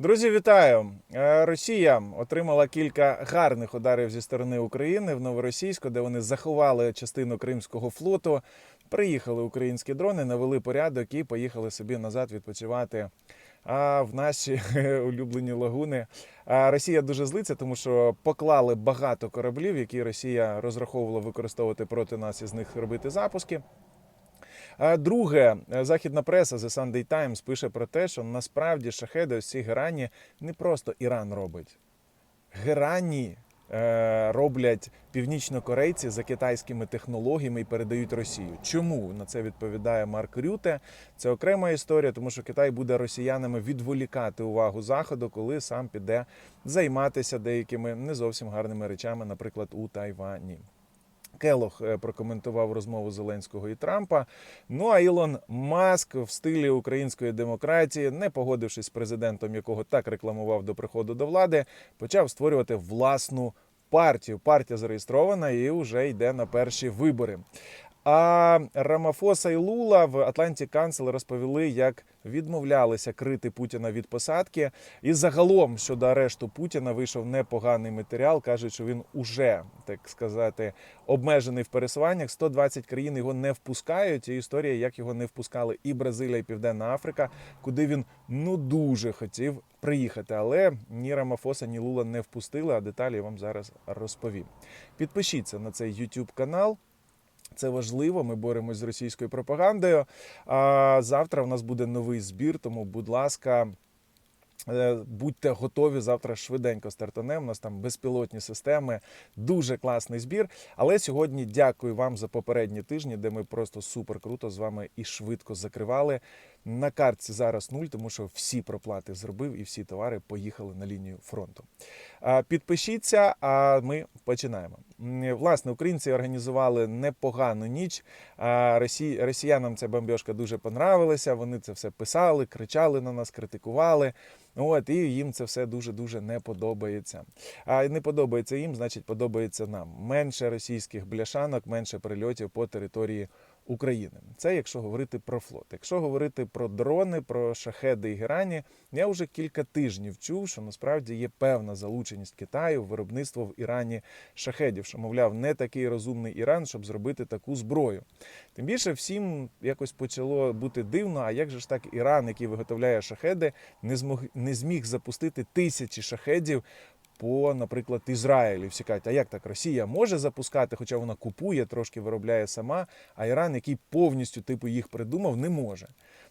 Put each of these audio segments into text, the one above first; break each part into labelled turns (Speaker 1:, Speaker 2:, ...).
Speaker 1: Друзі, вітаю! Е, Росія отримала кілька гарних ударів зі сторони України в Новоросійську, де вони заховали частину Кримського флоту. Приїхали українські дрони, навели порядок і поїхали собі назад відпочивати. А в наші улюблені лагуни Росія дуже злиться, тому що поклали багато кораблів, які Росія розраховувала використовувати проти нас і з них робити запуски. Друге, е, західна преса The Sunday Times пише про те, що насправді шахеди ці герані не просто Іран робить. Герані е, роблять північнокорейці за китайськими технологіями і передають Росію. Чому на це відповідає Марк Рюте? Це окрема історія, тому що Китай буде росіянами відволікати увагу заходу, коли сам піде займатися деякими не зовсім гарними речами, наприклад, у Тайвані. Келох е, прокоментував розмову Зеленського і Трампа. Ну а Ілон Маск в стилі української демократії, не погодившись з президентом, якого так рекламував до приходу до влади, почав створювати власну партію. Партія зареєстрована і вже йде на перші вибори. А Рамафоса і Лула в Атланті Канцел розповіли, як відмовлялися крити Путіна від посадки. І загалом щодо арешту Путіна вийшов непоганий матеріал. кажуть, що він уже так сказати обмежений в пересуваннях. 120 країн його не впускають. І історія, як його не впускали і Бразилія, і Південна Африка, куди він ну дуже хотів приїхати. Але ні Рамафоса, ні Лула не впустили. А деталі я вам зараз розповім. Підпишіться на цей YouTube канал. Це важливо. Ми боремось з російською пропагандою. А завтра у нас буде новий збір. Тому, будь ласка, е, будьте готові завтра швиденько стартанем. У нас там безпілотні системи, дуже класний збір. Але сьогодні дякую вам за попередні тижні, де ми просто супер круто з вами і швидко закривали. На картці зараз нуль, тому що всі проплати зробив і всі товари поїхали на лінію фронту. Підпишіться, а ми починаємо. Власне, українці організували непогану ніч. Росіянам ця бомбьошка дуже понравилася. Вони це все писали, кричали на нас, критикували. От і їм це все дуже дуже не подобається. А не подобається їм, значить, подобається нам. Менше російських бляшанок, менше прильотів по території України. Це якщо говорити про флот. Якщо говорити про дрони, про шахеди і герані, я вже кілька тижнів чув, що насправді є певна залученість Китаю в виробництво в Ірані шахедів, що мовляв, не такий розумний Іран, щоб зробити таку зброю. Тим більше всім якось почало бути дивно. А як же ж так Іран, який виготовляє шахеди, не змог не зміг запустити тисячі шахедів по, наприклад, Ізраїлі. Всі кажуть, а як так Росія може запускати, хоча вона купує, трошки виробляє сама, а Іран, який повністю типу їх придумав, не може.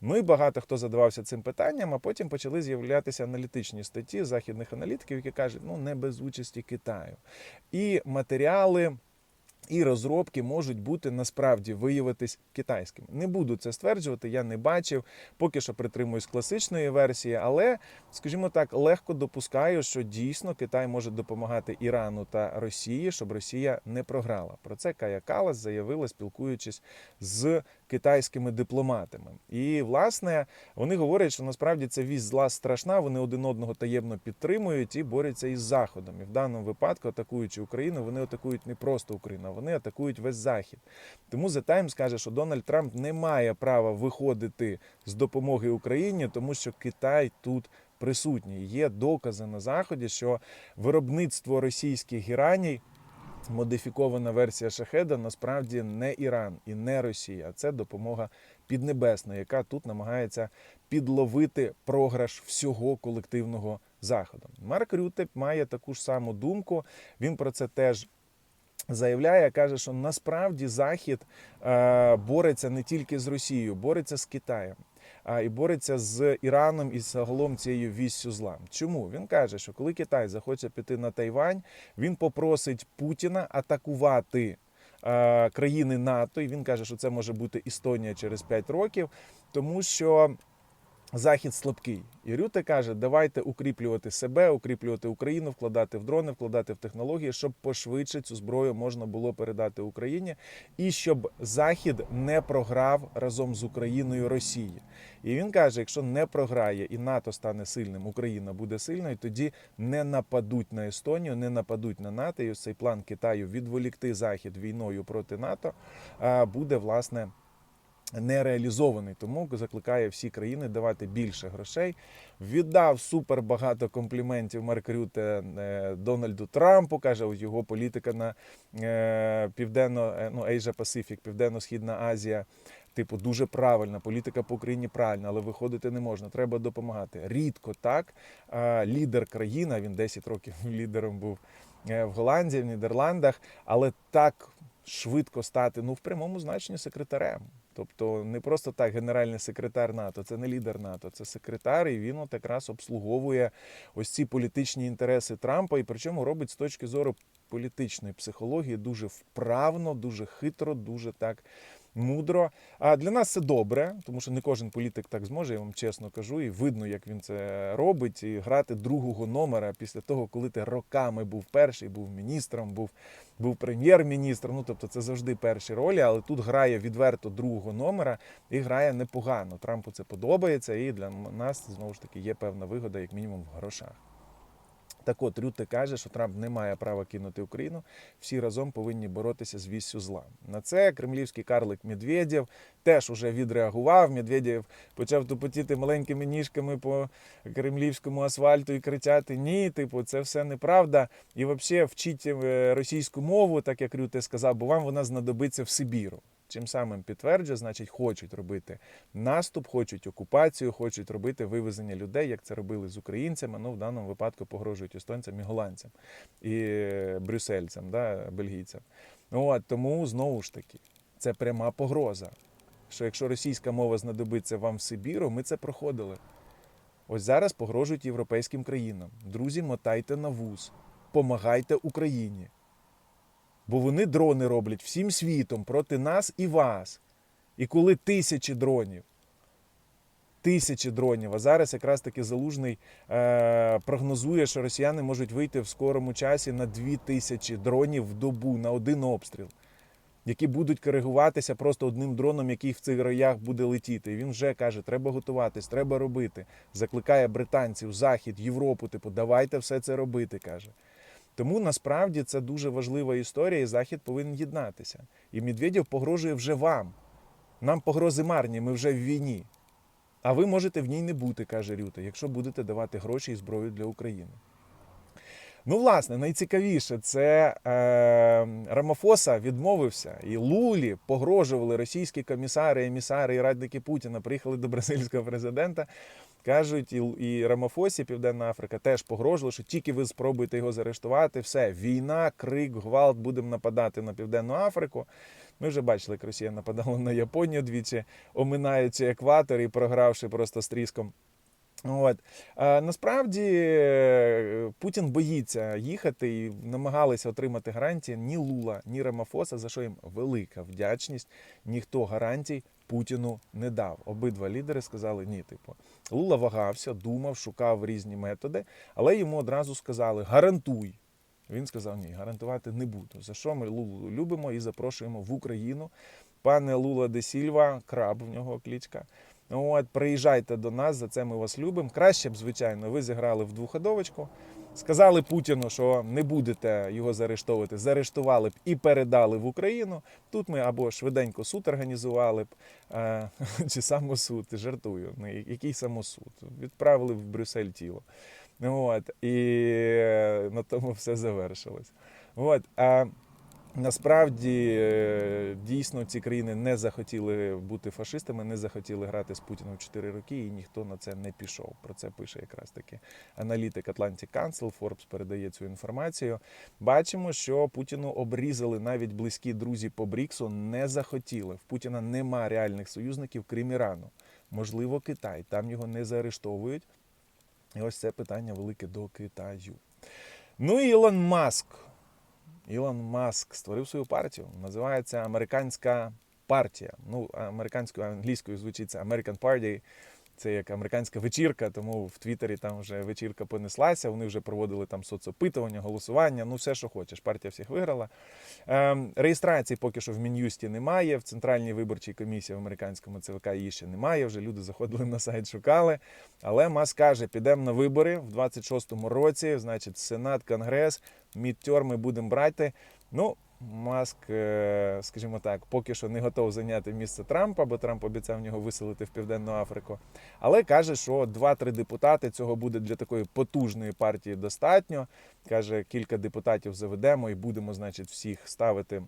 Speaker 1: Ну і багато хто задавався цим питанням, а потім почали з'являтися аналітичні статті західних аналітиків, які кажуть, ну не без участі Китаю. І матеріали. І розробки можуть бути насправді виявитись китайськими. Не буду це стверджувати, я не бачив, поки що притримуюсь класичної версії, але, скажімо так, легко допускаю, що дійсно Китай може допомагати Ірану та Росії, щоб Росія не програла. Про це Кая Калас заявила, спілкуючись з китайськими дипломатами. І власне вони говорять, що насправді це вість зла страшна. Вони один одного таємно підтримують і борються із заходом. І в даному випадку, атакуючи Україну, вони атакують не просто Україну, вони атакують весь захід. Тому The Times каже, що Дональд Трамп не має права виходити з допомоги Україні, тому що Китай тут. Присутні є докази на заході, що виробництво російських гераній модифікована версія шахеда насправді не Іран і не Росія, а це допомога піднебесна, яка тут намагається підловити програш всього колективного заходу. Марк Рюте має таку ж саму думку. Він про це теж. Заявляє, каже, що насправді Захід е, бореться не тільки з Росією, бореться з Китаєм, і бореться з Іраном і загалом цією віссю зла. Чому він каже, що коли Китай захоче піти на Тайвань, він попросить Путіна атакувати е, країни НАТО, і він каже, що це може бути Естонія через 5 років, тому що. Захід слабкий. І Рюте каже, давайте укріплювати себе, укріплювати Україну, вкладати в дрони, вкладати в технології, щоб пошвидше цю зброю можна було передати Україні, і щоб Захід не програв разом з Україною Росії. І він каже: якщо не програє і НАТО стане сильним, Україна буде сильною, тоді не нападуть на Естонію, не нападуть на НАТО. І ось цей план Китаю відволікти Захід війною проти НАТО буде власне не реалізований. Тому закликає всі країни давати більше грошей. Віддав супер багато компліментів Марк Рюте е, Дональду Трампу. каже, його політика на е, південно, е, ну, Asia Pacific, Південно-Східна Азія. Типу, дуже правильна, політика по Україні правильна, але виходити не можна. Треба допомагати. Рідко так. Лідер країна, він 10 років лідером був в Голландії, в Нідерландах, але так швидко стати ну в прямому значенні секретарем. Тобто не просто так генеральний секретар НАТО, це не лідер НАТО, це секретар, і він от якраз обслуговує ось ці політичні інтереси Трампа, і причому робить з точки зору політичної психології дуже вправно, дуже хитро, дуже так мудро. А для нас це добре, тому що не кожен політик так зможе, я вам чесно кажу, і видно, як він це робить, і грати другого номера після того, коли ти роками був перший, був міністром, був, був прем'єр-міністром. Ну тобто це завжди перші ролі, але тут грає відверто другого номера і грає непогано. Трампу це подобається, і для нас знову ж таки є певна вигода, як мінімум, в грошах. Так от Рюте каже, що Трамп не має права кинути Україну. Всі разом повинні боротися з віссю зла. На це кремлівський карлик Медведєв теж уже відреагував. Медведєв почав тупотіти маленькими ніжками по кремлівському асфальту і кричати: Ні, типу, це все неправда. І взагалі вчіть е, російську мову, так як Рюте сказав, бо вам вона знадобиться в Сибіру. Чим самим підтверджує, значить, хочуть робити наступ, хочуть окупацію, хочуть робити вивезення людей, як це робили з українцями. Ну, в даному випадку погрожують естонцям і голландцям, і брюссельцям, да, бельгійцям. Ну, от, тому знову ж таки, це пряма погроза. Що якщо російська мова знадобиться вам в Сибіру, ми це проходили. Ось зараз погрожують європейським країнам. Друзі, мотайте на вуз, помагайте Україні. Бо вони дрони роблять всім світом проти нас і вас. І коли тисячі дронів, тисячі дронів, а зараз якраз таки залужний е, прогнозує, що росіяни можуть вийти в скорому часі на дві тисячі дронів в добу на один обстріл, які будуть коригуватися просто одним дроном, який в цих роях буде летіти. І він вже каже, треба готуватись, треба робити. Закликає британців, Захід, Європу, типу, давайте все це робити, каже. Тому насправді це дуже важлива історія, і Захід повинен єднатися. І Медведєв погрожує вже вам. Нам погрози марні, ми вже в війні. А ви можете в ній не бути, каже Рюта, якщо будете давати гроші і зброю для України. Ну, власне, найцікавіше, це е, Рамафоса відмовився, і Лулі погрожували російські комісари, емісари і радники Путіна. Приїхали до бразильського президента. Кажуть, і, і Рамафосі, Південна Африка, теж погрожували, що тільки ви спробуєте його заарештувати, все, війна, крик, гвалт, будемо нападати на Південну Африку. Ми вже бачили, як Росія нападала на Японію двічі, оминаючи екватор і програвши просто стріском. От а, насправді е, Путін боїться їхати і намагалися отримати гарантії ні Лула, ні Рамафоса, за що їм велика вдячність. Ніхто гарантій Путіну не дав. Обидва лідери сказали ні. Типу, Лула вагався, думав, шукав різні методи, але йому одразу сказали: гарантуй. Він сказав: ні, гарантувати не буду. За що ми Лулу любимо і запрошуємо в Україну. Пане Лула де Сільва, краб в нього клічка. От, приїжджайте до нас, за це ми вас любимо. Краще б, звичайно, ви зіграли в двоходовочку. Сказали Путіну, що не будете його заарештовувати. Заарештували б і передали в Україну. Тут ми або швиденько суд організували б, е, чи самосуд, жартую. Ну, який самосуд? Відправили в Брюссель тіло. От, і е, на тому все завершилось. От, а Насправді е, дійсно ці країни не захотіли бути фашистами, не захотіли грати з Путіним 4 роки, і ніхто на це не пішов. Про це пише якраз таки аналітик Atlantic Council, Forbes передає цю інформацію. Бачимо, що Путіну обрізали навіть близькі друзі по Бріксу, не захотіли. В Путіна нема реальних союзників, крім Ірану. Можливо, Китай. Там його не заарештовують. І ось це питання велике до Китаю. Ну і Ілон Маск. Ілон Маск створив свою партію. Називається Американська партія. Ну, американською англійською звучить American Party. Це як американська вечірка, тому в Твіттері там вже вечірка понеслася. Вони вже проводили там соцопитування, голосування. Ну, все, що хочеш. Партія всіх виграла. Ем, реєстрації поки що в Мін'юсті немає. В центральній виборчій комісії в американському ЦВК її ще немає. Вже люди заходили на сайт, шукали. Але Маск каже, підемо на вибори в 26-му році. Значить, Сенат, Конгрес, мідтьор ми будемо брати. Ну, Маск, е, скажімо так, поки що не готов зайняти місце Трампа, бо Трамп обіцяв нього виселити в Південну Африку. Але каже, що 2-3 депутати цього буде для такої потужної партії достатньо. Каже, кілька депутатів заведемо і будемо, значить, всіх ставити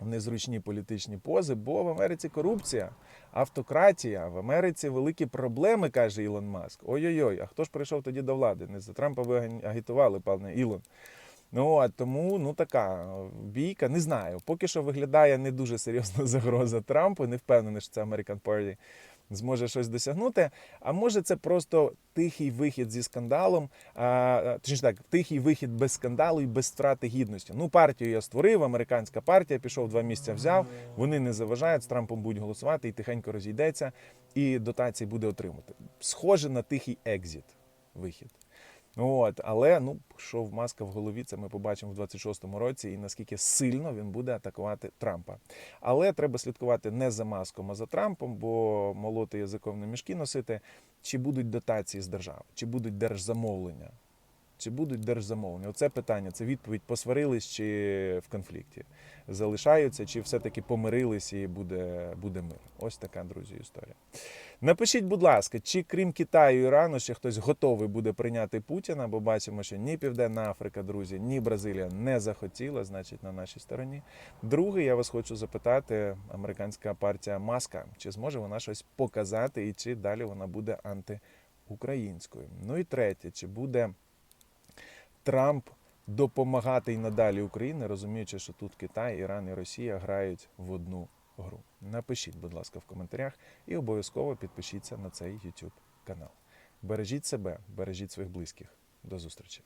Speaker 1: в незручні політичні пози, бо в Америці корупція, автократія, в Америці великі проблеми, каже Ілон Маск. Ой-ой-ой, а хто ж прийшов тоді до влади? Не за Трампа ви агі- агітували, пане Ілон. Ну а тому ну така бійка, не знаю. Поки що виглядає не дуже серйозна загроза Трампу. Не впевнений, що це American Party зможе щось досягнути. А може, це просто тихий вихід зі скандалом, а, точніше так, тихий вихід без скандалу і без втрати гідності. Ну, партію я створив, американська партія пішов два місця взяв. Вони не заважають з Трампом будуть голосувати і тихенько розійдеться, і дотації буде отримати. Схоже на тихий екзіт вихід. От, але ну, що в маска в голові, це ми побачимо в 26-му році, і наскільки сильно він буде атакувати Трампа. Але треба слідкувати не за маском, а за Трампом, бо молоти язиком на мішки носити. Чи будуть дотації з держави, чи будуть держзамовлення, чи будуть держзамовлення? Оце питання, це відповідь: посварились чи в конфлікті. Залишаються, чи все-таки помирились і буде, буде мир. Ось така, друзі, історія. Напишіть, будь ласка, чи крім Китаю і Ірану ще хтось готовий буде прийняти Путіна, бо бачимо, що ні Південна Африка, друзі, ні Бразилія не захотіла, значить, на нашій стороні. Друге, я вас хочу запитати, американська партія Маска, чи зможе вона щось показати, і чи далі вона буде антиукраїнською? Ну і третє, чи буде Трамп допомагати й надалі Україні, розуміючи, що тут Китай, Іран і Росія грають в одну гру. Напишіть, будь ласка, в коментарях і обов'язково підпишіться на цей YouTube канал. Бережіть себе, бережіть своїх близьких. До зустрічі!